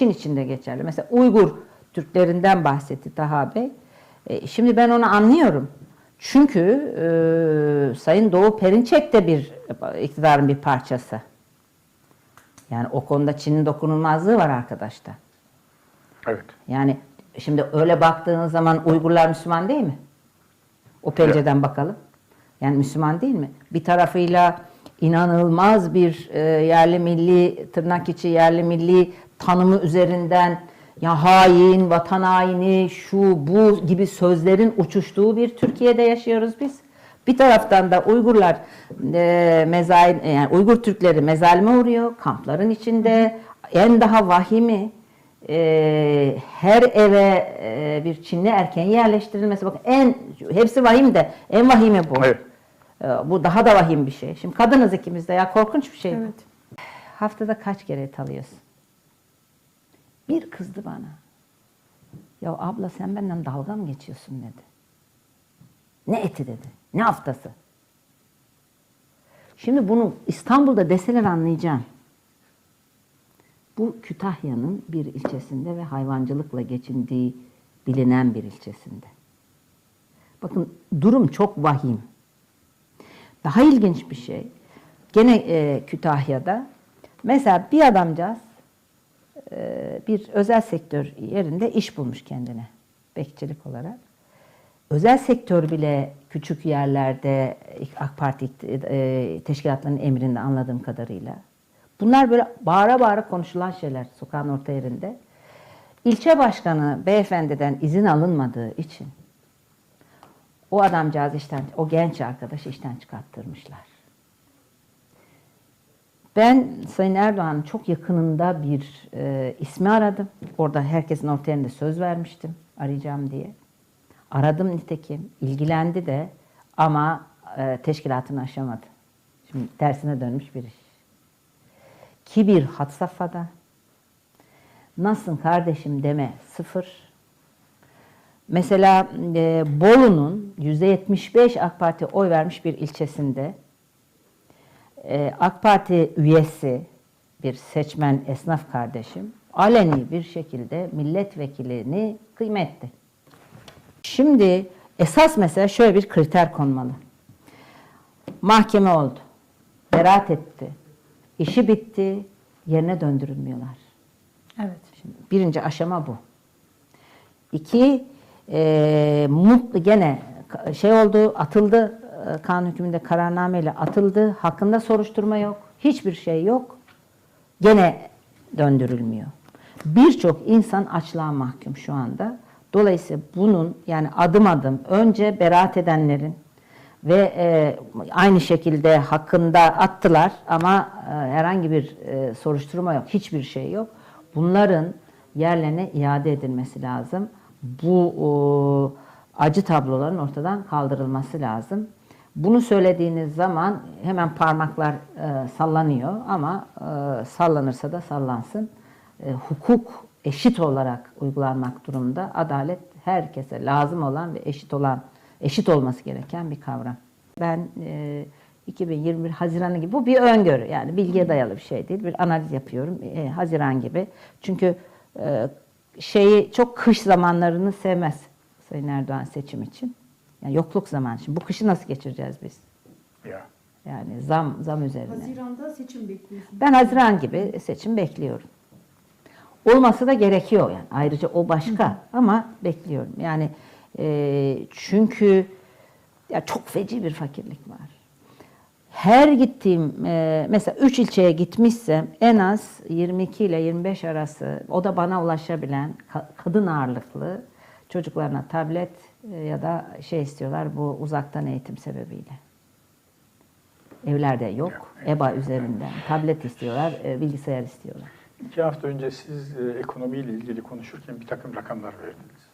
Çin için de geçerli. Mesela Uygur Türklerinden bahsetti Taha Bey. E, şimdi ben onu anlıyorum. Çünkü e, Sayın Doğu Perinçek de bir iktidarın bir parçası. Yani o konuda Çin'in dokunulmazlığı var arkadaşlar. Evet. Yani şimdi öyle baktığınız zaman Uygurlar Müslüman değil mi? O pencereden bakalım. Yani Müslüman değil mi? Bir tarafıyla inanılmaz bir e, yerli milli, tırnak içi yerli milli tanımı üzerinden ya hain, vatan haini, şu bu gibi sözlerin uçuştuğu bir Türkiye'de yaşıyoruz biz. Bir taraftan da Uygurlar e, mezail, yani Uygur Türkleri mezalime uğruyor, kampların içinde en daha vahimi e, her eve e, bir Çinli erkeğin yerleştirilmesi. Bakın en hepsi vahim de en vahimi bu. Evet. E, bu daha da vahim bir şey. Şimdi kadınız ikimiz de ya korkunç bir şey. Evet. Haftada kaç kere et alıyorsun? Bir kızdı bana. Ya abla sen benden dalga mı geçiyorsun dedi. Ne eti dedi. Ne haftası. Şimdi bunu İstanbul'da deseler anlayacağım. Bu Kütahya'nın bir ilçesinde ve hayvancılıkla geçindiği bilinen bir ilçesinde. Bakın durum çok vahim. Daha ilginç bir şey. Gene e, Kütahya'da mesela bir adamcağız e, bir özel sektör yerinde iş bulmuş kendine bekçilik olarak. Özel sektör bile küçük yerlerde AK Parti e, teşkilatlarının emrinde anladığım kadarıyla. Bunlar böyle bağıra bağıra konuşulan şeyler sokağın orta yerinde. İlçe başkanı beyefendiden izin alınmadığı için o adamcağız işten, o genç arkadaş işten çıkarttırmışlar. Ben Sayın Erdoğan'ın çok yakınında bir e, ismi aradım. Orada herkesin orta yerinde söz vermiştim arayacağım diye. Aradım nitekim, ilgilendi de ama e, teşkilatını aşamadı. Şimdi tersine dönmüş bir iş. Kibir had safhada. Nasılsın kardeşim deme sıfır. Mesela e, Bolu'nun %75 AK Parti oy vermiş bir ilçesinde e, AK Parti üyesi bir seçmen esnaf kardeşim aleni bir şekilde milletvekilini kıymetti. Şimdi esas mesela şöyle bir kriter konmalı. Mahkeme oldu. Beraat etti. İşi bitti. Yerine döndürülmüyorlar. Evet. Şimdi birinci aşama bu. İki, e, mutlu gene şey oldu, atıldı, e, kanun hükmünde kararnameyle atıldı. Hakkında soruşturma yok. Hiçbir şey yok. Gene döndürülmüyor. Birçok insan açlığa mahkum şu anda. Dolayısıyla bunun yani adım adım önce beraat edenlerin ve e, aynı şekilde hakkında attılar ama e, herhangi bir e, soruşturma yok, hiçbir şey yok. Bunların yerlerine iade edilmesi lazım. Bu acı tabloların ortadan kaldırılması lazım. Bunu söylediğiniz zaman hemen parmaklar e, sallanıyor ama e, sallanırsa da sallansın. E, hukuk eşit olarak uygulanmak durumda. Adalet herkese lazım olan ve eşit olan eşit olması gereken bir kavram. Ben e, 2021 Haziran'ı gibi bu bir öngörü yani bilgiye dayalı bir şey değil. Bir analiz yapıyorum Haziran gibi. Çünkü şeyi çok kış zamanlarını sevmez Sayın Erdoğan seçim için. Yani yokluk zamanı. Şimdi bu kışı nasıl geçireceğiz biz? Ya. Yani zam zam üzerine. Haziran'da seçim bekliyorsunuz. Ben Haziran gibi seçim bekliyorum. Olması da gerekiyor yani. Ayrıca o başka ama bekliyorum. Yani e, çünkü ya çok feci bir fakirlik var. Her gittiğim e, mesela 3 ilçeye gitmişsem en az 22 ile 25 arası o da bana ulaşabilen ka- kadın ağırlıklı çocuklarına tablet e, ya da şey istiyorlar bu uzaktan eğitim sebebiyle. Evlerde yok. EBA üzerinden tablet istiyorlar, e, bilgisayar istiyorlar. İki hafta önce siz ekonomiyle ilgili konuşurken bir takım rakamlar verdiniz.